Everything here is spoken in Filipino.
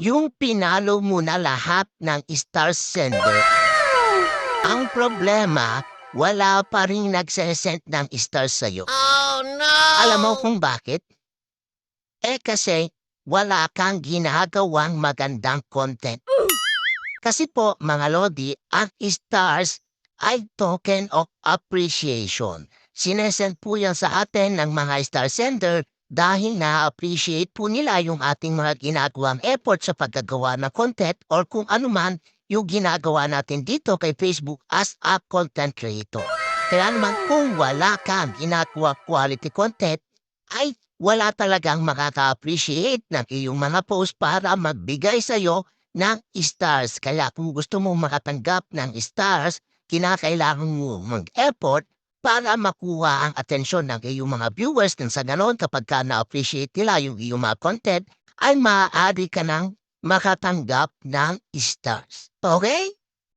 yung pinalo mo na lahat ng star sender. Ang problema, wala pa rin nagsesend ng stars sa'yo. Oh no! Alam mo kung bakit? Eh kasi wala kang ginagawang magandang content. Kasi po, mga Lodi, ang stars ay token of appreciation. Sinesend po yan sa atin ng mga star sender dahil na-appreciate po nila yung ating mga ginagawang effort sa paggagawa ng content or kung anuman yung ginagawa natin dito kay Facebook as a content creator. Kaya naman kung wala kang ginagawa quality content, ay wala talagang makaka-appreciate ng iyong mga post para magbigay sa'yo ng stars. Kaya kung gusto mo makatanggap ng stars, kinakailangan mo mag-effort para makuha ang atensyon ng iyong mga viewers nang sa ganon kapag ka na-appreciate nila yung iyong mga content, ay maaari ka ng makatanggap ng stars. Okay?